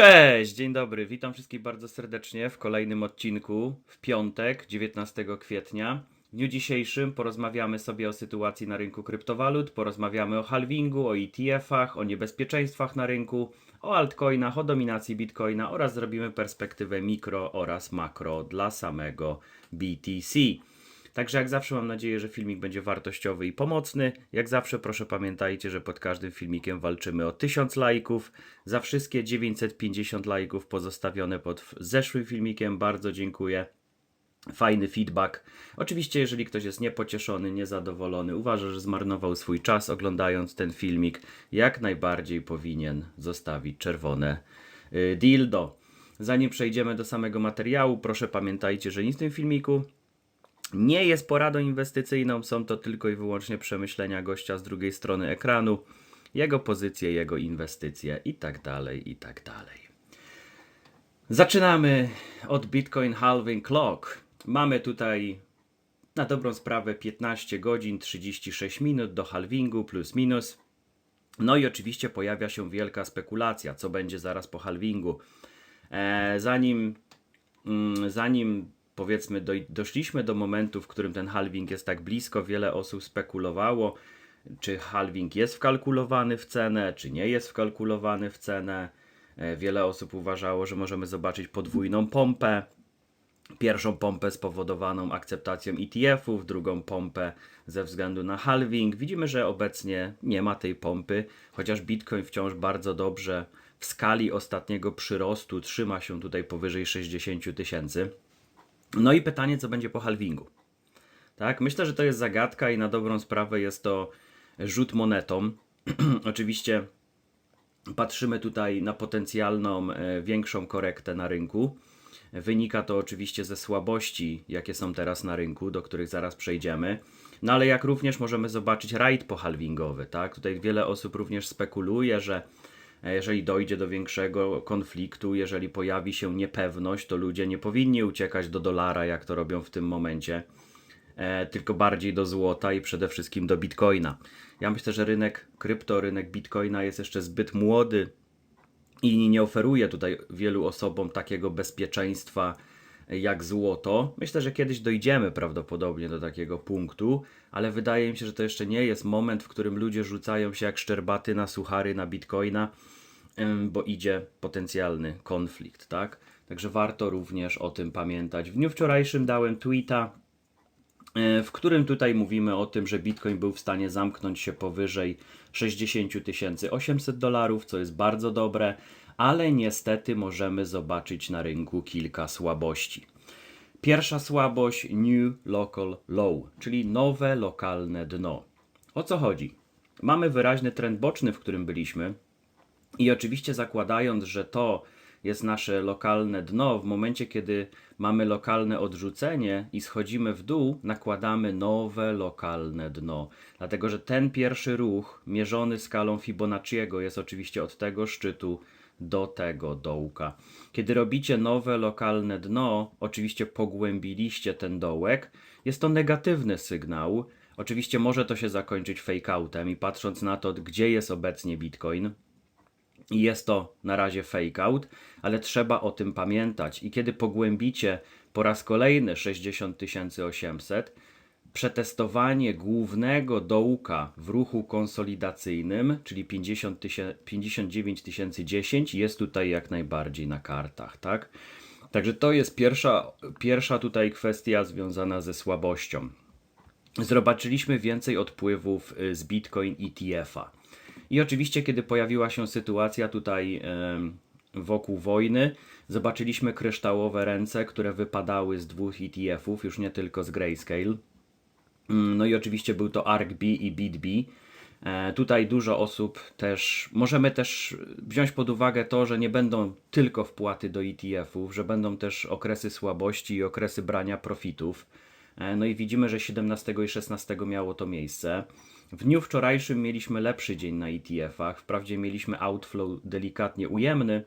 Cześć, dzień dobry, witam wszystkich bardzo serdecznie w kolejnym odcinku w piątek, 19 kwietnia. W dniu dzisiejszym porozmawiamy sobie o sytuacji na rynku kryptowalut, porozmawiamy o halvingu, o ETF-ach, o niebezpieczeństwach na rynku, o altcoinach, o dominacji bitcoina oraz zrobimy perspektywę mikro oraz makro dla samego BTC. Także jak zawsze mam nadzieję, że filmik będzie wartościowy i pomocny. Jak zawsze proszę pamiętajcie, że pod każdym filmikiem walczymy o 1000 lajków. Za wszystkie 950 lajków pozostawione pod zeszłym filmikiem bardzo dziękuję. Fajny feedback. Oczywiście, jeżeli ktoś jest niepocieszony, niezadowolony, uważa, że zmarnował swój czas oglądając ten filmik, jak najbardziej powinien zostawić czerwone y, dildo. Zanim przejdziemy do samego materiału, proszę pamiętajcie, że nic w tym filmiku nie jest poradą inwestycyjną, są to tylko i wyłącznie przemyślenia gościa z drugiej strony ekranu, jego pozycje, jego inwestycje i tak dalej, i tak dalej. Zaczynamy od Bitcoin Halving Clock. Mamy tutaj na dobrą sprawę 15 godzin 36 minut do halvingu plus minus. No i oczywiście pojawia się wielka spekulacja, co będzie zaraz po halvingu. E, zanim, mm, zanim powiedzmy doj- doszliśmy do momentu, w którym ten halving jest tak blisko, wiele osób spekulowało, czy halving jest wkalkulowany w cenę, czy nie jest wkalkulowany w cenę. E, Wiele osób uważało, że możemy zobaczyć podwójną pompę. Pierwszą pompę spowodowaną akceptacją ETF-ów, drugą pompę ze względu na halving. Widzimy, że obecnie nie ma tej pompy, chociaż Bitcoin wciąż bardzo dobrze w skali ostatniego przyrostu trzyma się tutaj powyżej 60 tysięcy. No i pytanie, co będzie po halvingu? Tak, myślę, że to jest zagadka i na dobrą sprawę jest to rzut monetą. Oczywiście patrzymy tutaj na potencjalną e, większą korektę na rynku. Wynika to oczywiście ze słabości, jakie są teraz na rynku, do których zaraz przejdziemy. No ale jak również możemy zobaczyć rajd pohalvingowy, tak? Tutaj wiele osób również spekuluje, że jeżeli dojdzie do większego konfliktu, jeżeli pojawi się niepewność, to ludzie nie powinni uciekać do dolara, jak to robią w tym momencie e, tylko bardziej do złota i przede wszystkim do bitcoina. Ja myślę, że rynek krypto, rynek bitcoina jest jeszcze zbyt młody i nie oferuje tutaj wielu osobom takiego bezpieczeństwa jak złoto. Myślę, że kiedyś dojdziemy prawdopodobnie do takiego punktu, ale wydaje mi się, że to jeszcze nie jest moment, w którym ludzie rzucają się jak szczerbaty na suchary na bitcoina, bo idzie potencjalny konflikt, tak? Także warto również o tym pamiętać. W dniu wczorajszym dałem tweeta, e, w którym tutaj mówimy o tym, że Bitcoin był w stanie zamknąć się powyżej 60 800 dolarów, co jest bardzo dobre, ale niestety możemy zobaczyć na rynku kilka słabości. Pierwsza słabość New Local Low, czyli nowe lokalne dno. O co chodzi? Mamy wyraźny trend boczny, w którym byliśmy, i oczywiście zakładając, że to jest nasze lokalne dno, w momencie kiedy mamy lokalne odrzucenie i schodzimy w dół, nakładamy nowe lokalne dno. Dlatego, że ten pierwszy ruch mierzony skalą Fibonacciego jest oczywiście od tego szczytu do tego dołka. Kiedy robicie nowe lokalne dno, oczywiście pogłębiliście ten dołek, jest to negatywny sygnał. Oczywiście może to się zakończyć fake outem i patrząc na to, gdzie jest obecnie Bitcoin, i jest to na razie fake out, ale trzeba o tym pamiętać. I kiedy pogłębicie po raz kolejny 60 800, przetestowanie głównego dołka w ruchu konsolidacyjnym, czyli 50 tysię- 59 010 jest tutaj jak najbardziej na kartach, tak? Także to jest pierwsza, pierwsza tutaj kwestia związana ze słabością. Zobaczyliśmy więcej odpływów y, z Bitcoin ETF-a. I oczywiście, kiedy pojawiła się sytuacja tutaj wokół wojny, zobaczyliśmy kryształowe ręce, które wypadały z dwóch ETF-ów, już nie tylko z Grayscale. Mm, No i oczywiście był to ARKB i BitB. E, Tutaj dużo osób też, możemy też wziąć pod uwagę to, że nie będą tylko wpłaty do ETF-ów, że będą też okresy słabości i okresy brania profitów. E, No i widzimy, że 17 i 16 miało to miejsce. W dniu wczorajszym mieliśmy lepszy dzień na ETF-ach. Wprawdzie mieliśmy outflow delikatnie ujemny,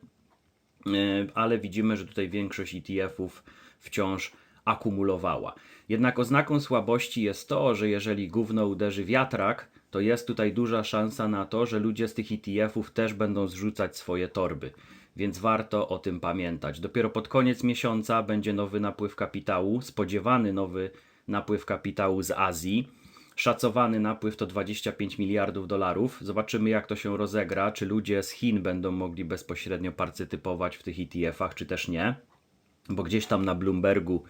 e, ale widzimy, że tutaj większość ETF-ów wciąż akumulowała. Jednak oznaką słabości jest to, że jeżeli gówno uderzy wiatrak, to jest tutaj duża szansa na to, że ludzie z tych ETF-ów też będą zrzucać swoje torby. więc warto o tym pamiętać. Dopiero pod koniec miesiąca będzie nowy napływ kapitału, spodziewany nowy napływ kapitału z Azji. Szacowany napływ to 25 miliardów dolarów. Zobaczymy, jak to się rozegra. Czy ludzie z Chin będą mogli bezpośrednio partycypować w tych ETF-ach, czy też nie. Bo gdzieś tam na Bloombergu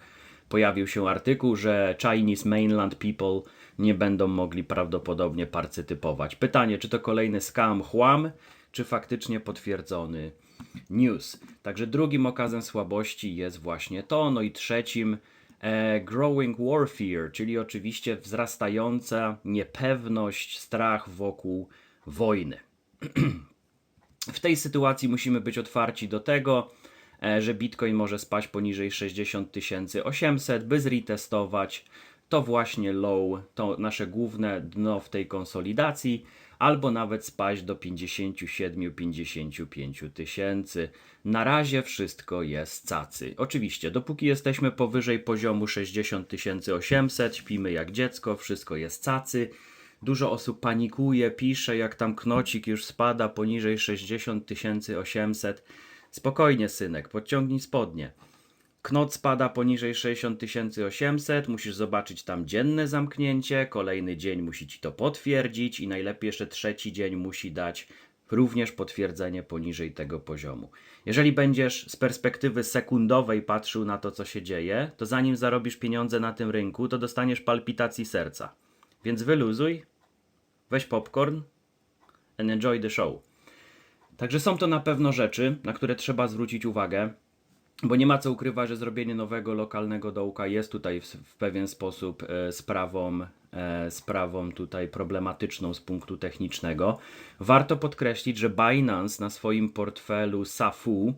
pojawił się artykuł, że Chinese mainland people nie będą mogli prawdopodobnie partycypować. Pytanie, czy to kolejny scam, chłam, czy faktycznie potwierdzony news. Także drugim okazem słabości jest właśnie to. No i trzecim growing warfare, czyli oczywiście wzrastająca niepewność, strach wokół wojny. w tej sytuacji musimy być otwarci do tego, e, że Bitcoin może spaść poniżej 60 800, by zretestować to właśnie low, to nasze główne dno w tej konsolidacji, albo nawet spaść do 57-55 tysięcy. Na razie wszystko jest cacy. Oczywiście, dopóki jesteśmy powyżej poziomu 60 800, śpimy jak dziecko, wszystko jest cacy. Dużo osób panikuje, pisze, jak tam knocik już spada poniżej 60 800. Spokojnie, synek, podciągnij spodnie. Knot spada poniżej 60 800, musisz zobaczyć tam dzienne zamknięcie, kolejny dzień musi ci to potwierdzić i najlepiej jeszcze trzeci dzień musi dać również potwierdzenie poniżej tego poziomu. Jeżeli będziesz z perspektywy sekundowej patrzył na to, co się dzieje, to zanim zarobisz pieniądze na tym rynku, to dostaniesz palpitacji serca. Więc wyluzuj, weź popcorn and enjoy the show. Także są to na pewno rzeczy, na które trzeba zwrócić uwagę bo nie ma co ukrywać, że zrobienie nowego lokalnego dołka jest tutaj w, w pewien sposób e, sprawą, e, sprawą tutaj problematyczną z punktu technicznego. Warto podkreślić, że Binance na swoim portfelu SAFU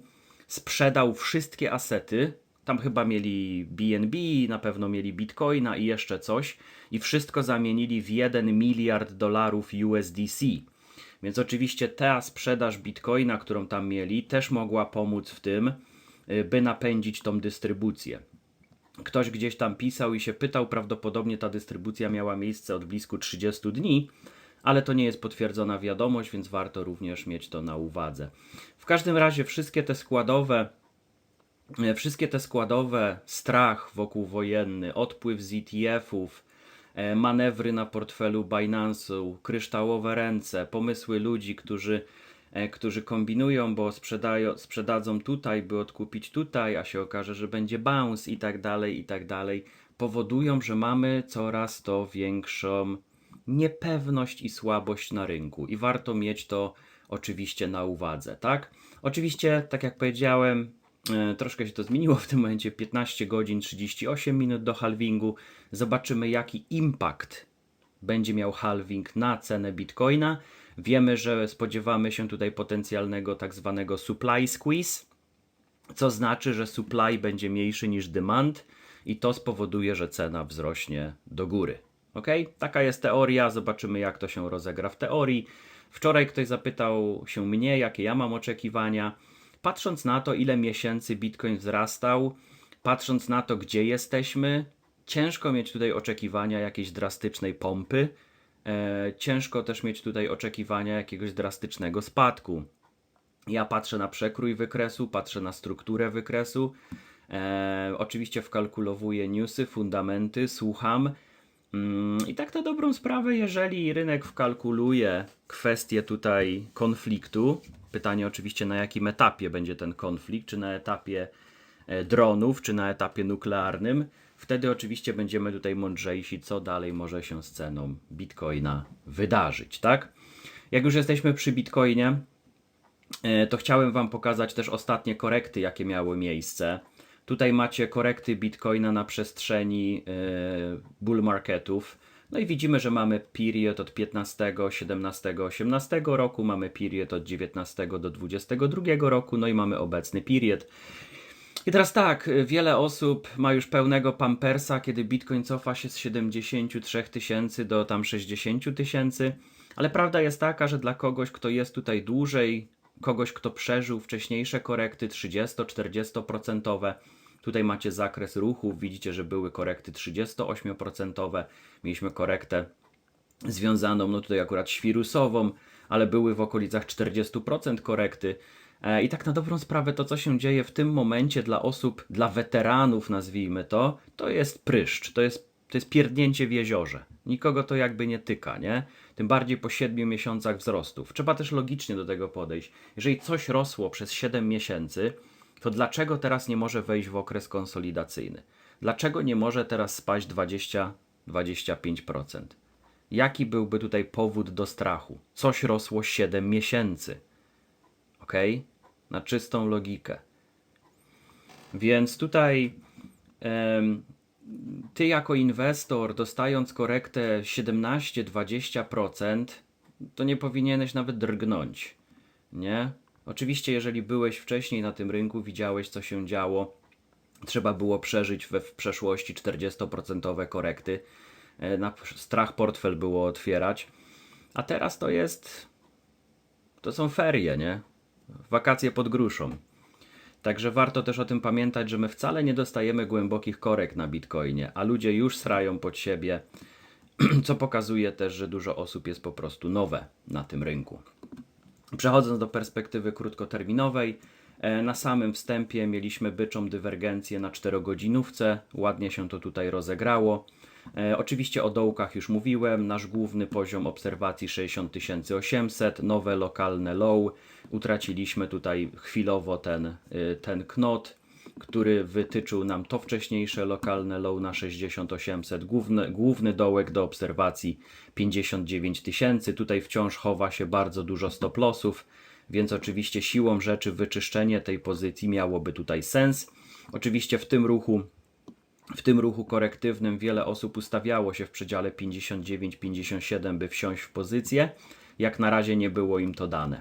sprzedał wszystkie asety. Tam chyba mieli BNB, na pewno mieli Bitcoina i jeszcze coś, i wszystko zamienili w 1 miliard dolarów USDC. Więc oczywiście ta sprzedaż Bitcoina, którą tam mieli, też mogła pomóc w tym, by napędzić tą dystrybucję. Ktoś gdzieś tam pisał i się pytał, prawdopodobnie ta dystrybucja miała miejsce od blisko 30 dni, ale to nie jest potwierdzona wiadomość, więc warto również mieć to na uwadze. W każdym razie wszystkie te składowe y, wszystkie te składowe strach wokół wojenny, odpływ z ETF-ów, e, manewry na portfelu Binance'u, kryształowe ręce, pomysły ludzi, którzy którzy kombinują, bo sprzedają, sprzedadzą tutaj, by odkupić tutaj, a się okaże, że będzie bounce i tak dalej, i tak dalej, powodują, że mamy coraz to większą niepewność i słabość na rynku i warto mieć to oczywiście na uwadze, tak? Oczywiście, tak jak powiedziałem, e, troszkę się to zmieniło w tym momencie, 15 godzin 38 minut do halvingu. Zobaczymy jaki impact będzie miał halving na cenę Bitcoina. Wiemy, że spodziewamy się tutaj potencjalnego tak zwanego supply squeeze, co znaczy, że supply będzie mniejszy niż demand i to spowoduje, że cena wzrośnie do góry. Ok? Taka jest teoria, zobaczymy jak to się rozegra w teorii. Wczoraj ktoś zapytał się mnie, jakie ja mam oczekiwania. Patrząc na to, ile miesięcy Bitcoin wzrastał, patrząc na to, gdzie jesteśmy, ciężko mieć tutaj oczekiwania jakiejś drastycznej pompy. E, ciężko też mieć tutaj oczekiwania jakiegoś drastycznego spadku. Ja patrzę na przekrój wykresu, patrzę na strukturę wykresu. E, oczywiście wkalkulowuję newsy, fundamenty, słucham. Mm, I tak na dobrą sprawę, jeżeli rynek wkalkuluje kwestię tutaj konfliktu, pytanie oczywiście na jakim etapie będzie ten konflikt, czy na etapie e, dronów, czy na etapie nuklearnym, Wtedy oczywiście będziemy tutaj mądrzejsi, co dalej może się z ceną Bitcoina wydarzyć, tak? Jak już jesteśmy przy Bitcoinie, e, to chciałem Wam pokazać też ostatnie korekty, jakie miały miejsce. Tutaj macie korekty Bitcoina na przestrzeni e, bull marketów. No i widzimy, że mamy period od 15, 17, 18 roku, mamy period od 19 do 22 roku, no i mamy obecny period. I teraz tak, wiele osób ma już pełnego pampersa, kiedy Bitcoin cofa się z 73 tysięcy do tam 60 tysięcy, ale prawda jest taka, że dla kogoś, kto jest tutaj dłużej, kogoś, kto przeżył wcześniejsze korekty 30-40%, tutaj macie zakres ruchów, widzicie, że były korekty 38%, mieliśmy korektę związaną, no tutaj akurat świrusową, ale były w okolicach 40% korekty. E, I tak na dobrą sprawę to, co się dzieje w tym momencie dla osób, dla weteranów, nazwijmy to, to jest pryszcz, to jest, to jest pierdnięcie w jeziorze. Nikogo to jakby nie tyka, nie? Tym bardziej po 7 miesiącach wzrostów. Trzeba też logicznie do tego podejść. Jeżeli coś rosło przez 7 miesięcy, to dlaczego teraz nie może wejść w okres konsolidacyjny? Dlaczego nie może teraz spaść 20-25%? Jaki byłby tutaj powód do strachu? Coś rosło 7 miesięcy. Ok? Na czystą logikę. Więc tutaj ty jako inwestor, dostając korektę 17-20%, to nie powinieneś nawet drgnąć. Nie? Oczywiście, jeżeli byłeś wcześniej na tym rynku, widziałeś, co się działo, trzeba było przeżyć we w przeszłości 40% korekty. E, Na strach portfel było otwierać. A teraz to jest. To są ferie, nie? Wakacje pod gruszą. Także warto też o tym pamiętać, że my wcale nie dostajemy głębokich korek na Bitcoinie, a ludzie już srają pod siebie, co pokazuje też, że dużo osób jest po prostu nowe na tym rynku. Przechodząc do perspektywy krótkoterminowej, e, na samym wstępie mieliśmy byczą dywergencję na 4-godzinówce, ładnie się to tutaj rozegrało. E, Oczywiście o dołkach już mówiłem, nasz główny poziom obserwacji 60800, nowe lokalne low. Utraciliśmy tutaj chwilowo ten, y, ten knot, który wytyczył nam to wcześniejsze lokalne low na 60800, główny, główny dołek do obserwacji 59 tysięcy. Tutaj wciąż chowa się bardzo dużo stop lossów, więc oczywiście siłą rzeczy wyczyszczenie tej pozycji miałoby tutaj sens. Oczywiście w tym ruchu w tym ruchu korektywnym wiele osób ustawiało się w przedziale 59-57, by wsiąść w pozycję. Jak na razie nie było im to dane.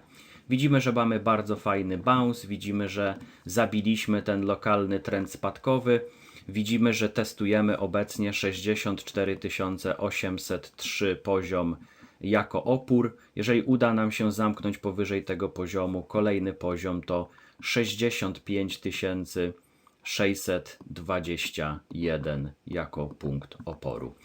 Widzimy, że mamy bardzo fajny bounce, widzimy, że zabiliśmy ten lokalny trend spadkowy. Widzimy, że testujemy obecnie 64 803 poziom jako opór. Jeżeli uda nam się zamknąć powyżej tego poziomu, kolejny poziom to 65 tysięcy 621 jako punkt oporu.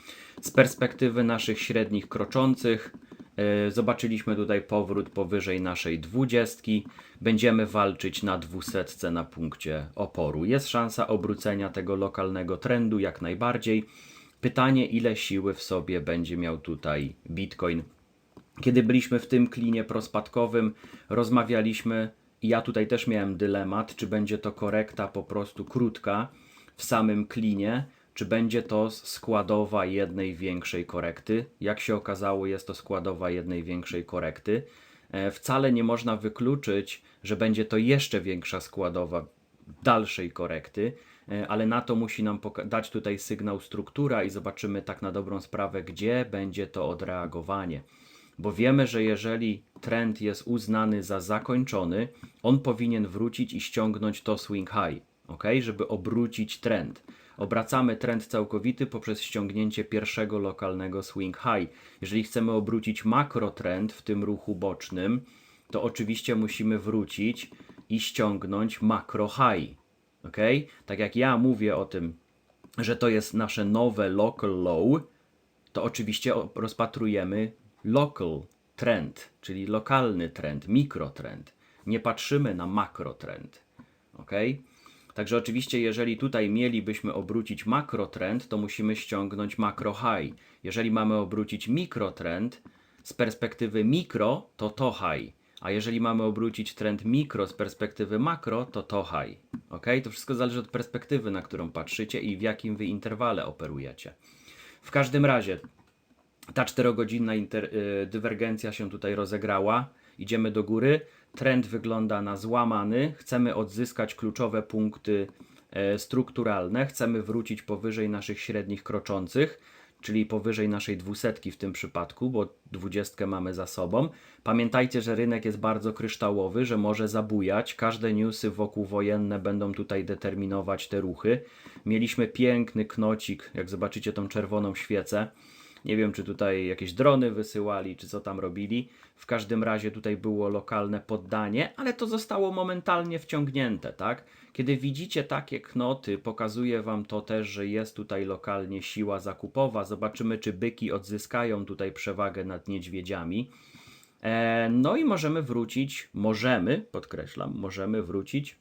Z perspektywy naszych średnich kroczących, yy, zobaczyliśmy tutaj powrót powyżej naszej dwudziestki. Będziemy walczyć na dwusetce na punkcie oporu. Jest szansa obrócenia tego lokalnego trendu jak najbardziej. Pytanie, ile siły w sobie będzie miał tutaj Bitcoin. Kiedy byliśmy w tym klinie prospadkowym, rozmawialiśmy ja tutaj też miałem dylemat, czy będzie to korekta po prostu krótka w samym klinie, czy będzie to składowa jednej większej korekty. Jak się okazało, jest to składowa jednej większej korekty. E, Wcale nie można wykluczyć, że będzie to jeszcze większa składowa dalszej korekty, e, ale na to musi nam dać tutaj sygnał struktura i zobaczymy tak na dobrą sprawę, gdzie będzie to odreagowanie bo wiemy, że jeżeli trend jest uznany za zakończony, on powinien wrócić i ściągnąć to swing high, ok? Żeby obrócić trend. Obracamy trend całkowity poprzez ściągnięcie pierwszego lokalnego swing high. Jeżeli chcemy obrócić makrotrend w tym ruchu bocznym, to oczywiście musimy wrócić i ściągnąć makro high. Ok? Tak jak ja mówię o tym, że to jest nasze nowe local low, to oczywiście rozpatrujemy local trend, czyli lokalny trend, mikrotrend. Nie patrzymy na makrotrend. Ok? Także oczywiście, jeżeli tutaj mielibyśmy obrócić makrotrend, to musimy ściągnąć makro high. Jeżeli mamy obrócić mikrotrend z perspektywy mikro, to to high. A jeżeli mamy obrócić trend mikro z perspektywy makro, to to high. Ok? To wszystko zależy od perspektywy, na którą patrzycie i w jakim wy interwale operujecie. W każdym razie, ta czterogodzinna inter- y, dywergencja się tutaj rozegrała. Idziemy do góry. Trend wygląda na złamany. Chcemy odzyskać kluczowe punkty e, strukturalne. Chcemy wrócić powyżej naszych średnich kroczących, czyli powyżej naszej dwusetki w tym przypadku, bo dwudziestkę mamy za sobą. Pamiętajcie, że rynek jest bardzo kryształowy, że może zabujać. Każde newsy wokół wojenne będą tutaj determinować te ruchy. Mieliśmy piękny knocik, jak zobaczycie tą czerwoną świecę. Nie wiem, czy tutaj jakieś drony wysyłali, czy co tam robili. W każdym razie tutaj było lokalne poddanie, ale to zostało momentalnie wciągnięte, tak? Kiedy widzicie takie knoty, pokazuje wam to też, że jest tutaj lokalnie siła zakupowa. Zobaczymy, czy byki odzyskają tutaj przewagę nad niedźwiedziami. E, no i możemy wrócić, możemy, podkreślam, możemy wrócić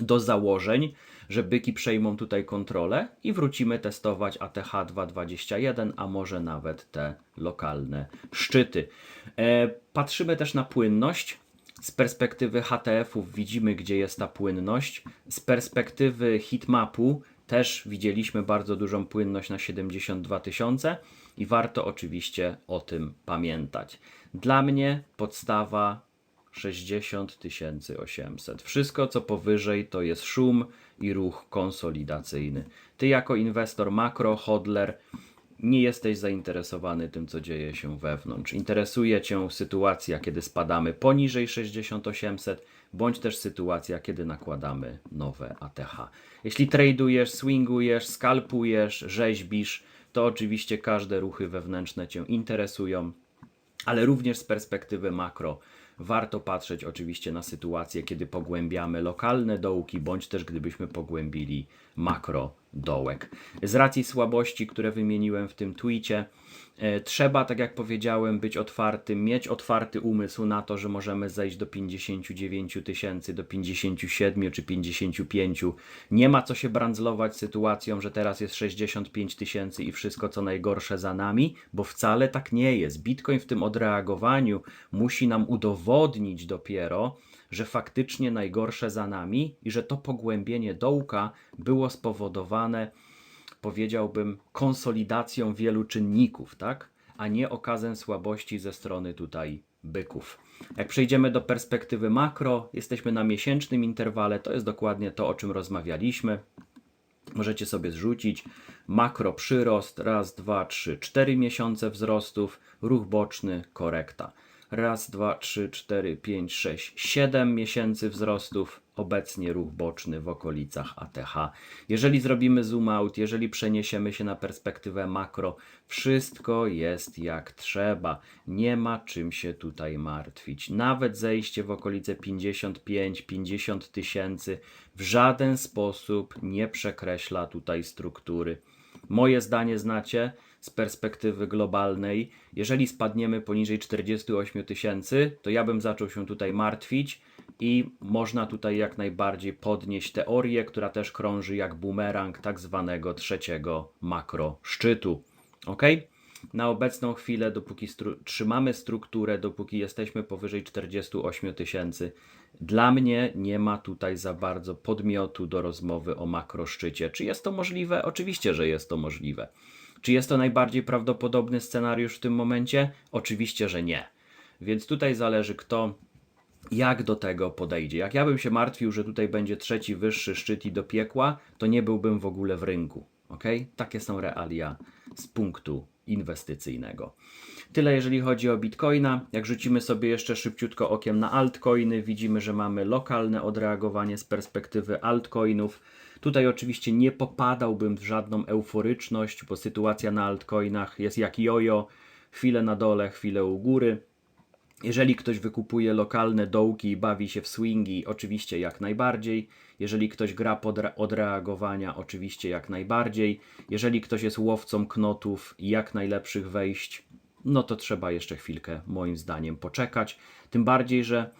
do założeń, że byki przejmą tutaj kontrolę i wrócimy testować ATH 221, a może nawet te lokalne szczyty. E, patrzymy też na płynność. Z perspektywy HTF-ów widzimy, gdzie jest ta płynność. Z perspektywy heatmapu też widzieliśmy bardzo dużą płynność na 72 tysiące i warto oczywiście o tym pamiętać. Dla mnie podstawa 60 800. Wszystko co powyżej to jest szum i ruch konsolidacyjny. Ty jako inwestor makro, hodler nie jesteś zainteresowany tym, co dzieje się wewnątrz. Interesuje Cię sytuacja, kiedy spadamy poniżej 6800, bądź też sytuacja, kiedy nakładamy nowe ATH. Jeśli tradujesz, swingujesz, skalpujesz, rzeźbisz, to oczywiście każde ruchy wewnętrzne Cię interesują, ale również z perspektywy makro warto patrzeć oczywiście na sytuację, kiedy pogłębiamy lokalne dołki, bądź też gdybyśmy pogłębili makro dołek. Z racji słabości, które wymieniłem w tym tweetie, e, trzeba, tak jak powiedziałem, być otwartym, mieć otwarty umysł na to, że możemy zejść do 59 tysięcy, do 57 czy 55. Nie ma co się brandzlować sytuacją, że teraz jest 65 tysięcy i wszystko co najgorsze za nami, bo wcale tak nie jest. Bitcoin w tym odreagowaniu musi nam udowodnić dopiero, że faktycznie najgorsze za nami i że to pogłębienie dołka było spowodowane, powiedziałbym, konsolidacją wielu czynników, tak? A nie okazem słabości ze strony tutaj byków. Jak przejdziemy do perspektywy makro, jesteśmy na miesięcznym interwale, to jest dokładnie to, o czym rozmawialiśmy. Możecie sobie zrzucić makro przyrost, raz, dwa, trzy, cztery miesiące wzrostów, ruch boczny, korekta. Raz, dwa, trzy, cztery, pięć, sześć, siedem miesięcy wzrostów. Obecnie ruch boczny w okolicach ATH. Jeżeli zrobimy zoom out, jeżeli przeniesiemy się na perspektywę makro, wszystko jest jak trzeba. Nie ma czym się tutaj martwić. Nawet zejście w okolice 55-50 tysięcy w żaden sposób nie przekreśla tutaj struktury. Moje zdanie znacie z perspektywy globalnej. Jeżeli spadniemy poniżej 48 tysięcy, to ja bym zaczął się tutaj martwić i można tutaj jak najbardziej podnieść teorię, która też krąży jak bumerang tak zwanego trzeciego makro szczytu. Ok? Na obecną chwilę, dopóki stru trzymamy strukturę, dopóki jesteśmy powyżej 48 tysięcy, dla mnie nie ma tutaj za bardzo podmiotu do rozmowy o makroszczycie. Czy jest to możliwe? Oczywiście, że jest to możliwe. Czy jest to najbardziej prawdopodobny scenariusz w tym momencie? Oczywiście, że nie. Więc tutaj zależy kto jak do tego podejdzie. Jak ja bym się martwił, że tutaj będzie trzeci wyższy szczyt i do piekła, to nie byłbym w ogóle w rynku. Ok? Takie są realia z punktu inwestycyjnego. Tyle jeżeli chodzi o Bitcoina. Jak rzucimy sobie jeszcze szybciutko okiem na altcoiny, widzimy, że mamy lokalne odreagowanie z perspektywy altcoinów. Tutaj oczywiście nie popadałbym w żadną euforyczność, bo sytuacja na altcoinach jest jak jojo, chwilę na dole, chwilę u góry. Jeżeli ktoś wykupuje lokalne dołki i bawi się w swingi, oczywiście jak najbardziej. Jeżeli ktoś gra pod odreagowania, oczywiście jak najbardziej. Jeżeli ktoś jest łowcą knotów jak najlepszych wejść, no to trzeba jeszcze chwilkę, moim zdaniem, poczekać. Tym bardziej, że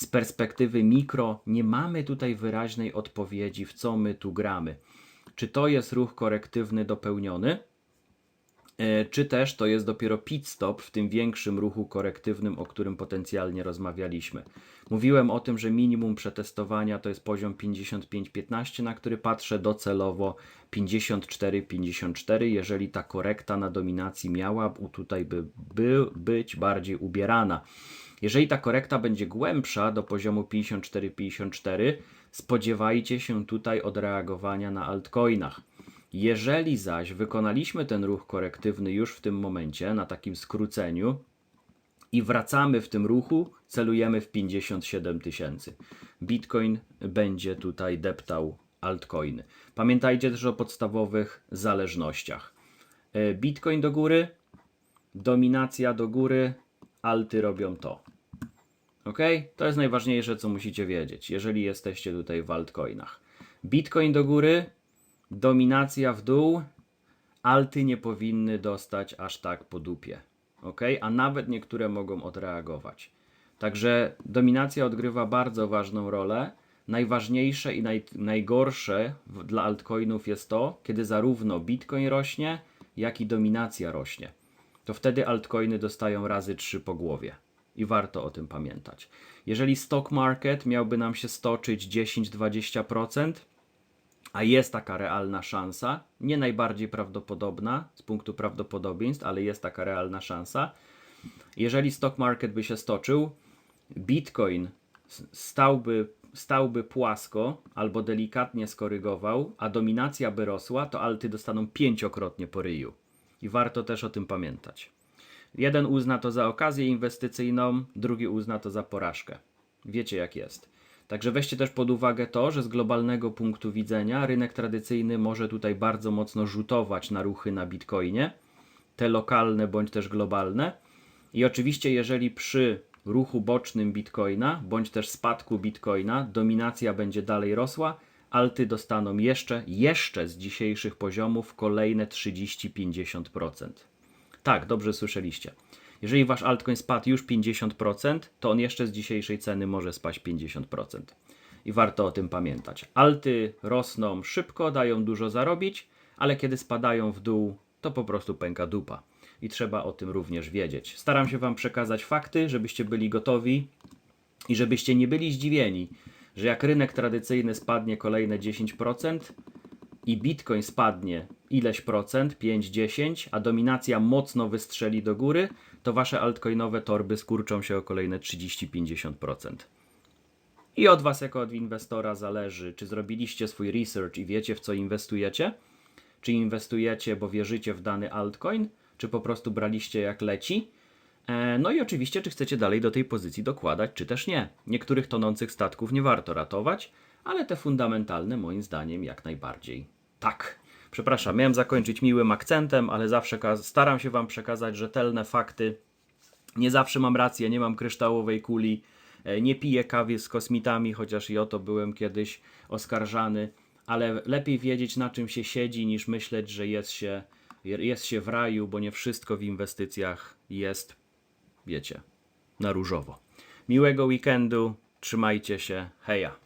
z perspektywy mikro nie mamy tutaj wyraźnej odpowiedzi, w co my tu gramy. Czy to jest ruch korektywny dopełniony? E, czy też to jest dopiero pit stop w tym większym ruchu korektywnym, o którym potencjalnie rozmawialiśmy. Mówiłem o tym, że minimum przetestowania to jest poziom 55-15, na który patrzę docelowo 54-54, jeżeli ta korekta na dominacji miała tutaj by, by być bardziej ubierana. Jeżeli ta korekta będzie głębsza do poziomu 54-54, spodziewajcie się tutaj odreagowania na altcoinach. Jeżeli zaś wykonaliśmy ten ruch korektywny już w tym momencie, na takim skróceniu, i wracamy w tym ruchu, celujemy w 57 tysięcy. Bitcoin będzie tutaj deptał altcoiny. Pamiętajcie też o podstawowych zależnościach. E, Bitcoin do góry, dominacja do góry, alty robią to. Ok? To jest najważniejsze, co musicie wiedzieć, jeżeli jesteście tutaj w altcoinach. Bitcoin do góry, dominacja w dół, alty nie powinny dostać aż tak po dupie. ok? A nawet niektóre mogą odreagować. Także dominacja odgrywa bardzo ważną rolę. Najważniejsze i naj, najgorsze w, dla altcoinów jest to, kiedy zarówno Bitcoin rośnie, jak i dominacja rośnie. To wtedy altcoiny dostają razy 3 po głowie. I warto o tym pamiętać. Jeżeli stock market miałby nam się stoczyć 10-20%, a jest taka realna szansa, nie najbardziej prawdopodobna z punktu prawdopodobieństw, ale jest taka realna szansa. Jeżeli stock market by się stoczył, Bitcoin stałby, stałby płasko albo delikatnie skorygował, a dominacja by rosła, to alty dostaną pięciokrotnie po ryju. I warto też o tym pamiętać. Jeden uzna to za okazję inwestycyjną, drugi uzna to za porażkę. Wiecie jak jest. Także weźcie też pod uwagę to, że z globalnego punktu widzenia rynek tradycyjny może tutaj bardzo mocno rzutować na ruchy na Bitcoinie, te lokalne bądź też globalne. I oczywiście, jeżeli przy ruchu bocznym Bitcoina bądź też spadku Bitcoina dominacja będzie dalej rosła, alty dostaną jeszcze, jeszcze z dzisiejszych poziomów kolejne 30-50%. Tak, dobrze słyszeliście. Jeżeli wasz altcoin spadł już 50%, to on jeszcze z dzisiejszej ceny może spaść 50%. I warto o tym pamiętać. Alty rosną szybko, dają dużo zarobić, ale kiedy spadają w dół, to po prostu pęka dupa. I trzeba o tym również wiedzieć. Staram się wam przekazać fakty, żebyście byli gotowi i żebyście nie byli zdziwieni, że jak rynek tradycyjny spadnie kolejne 10%, i Bitcoin spadnie ileś procent, 5-10, a dominacja mocno wystrzeli do góry, to wasze altcoinowe torby skurczą się o kolejne 30-50%. I od was jako od inwestora zależy, czy zrobiliście swój research i wiecie w co inwestujecie, czy inwestujecie, bo wierzycie w dany altcoin, czy po prostu braliście jak leci. E, No i oczywiście, czy chcecie dalej do tej pozycji dokładać, czy też nie. Niektórych tonących statków nie warto ratować, ale te fundamentalne moim zdaniem jak najbardziej tak. Przepraszam, miałem zakończyć miłym akcentem, ale zawsze staram się Wam przekazać rzetelne fakty. Nie zawsze mam rację, nie mam kryształowej kuli, e, nie piję kawy z kosmitami, chociaż i o to byłem kiedyś oskarżany, ale lepiej wiedzieć na czym się siedzi niż myśleć, że jest się, jest się w raju, bo nie wszystko w inwestycjach jest, wiecie, na różowo. Miłego weekendu, trzymajcie się, heja.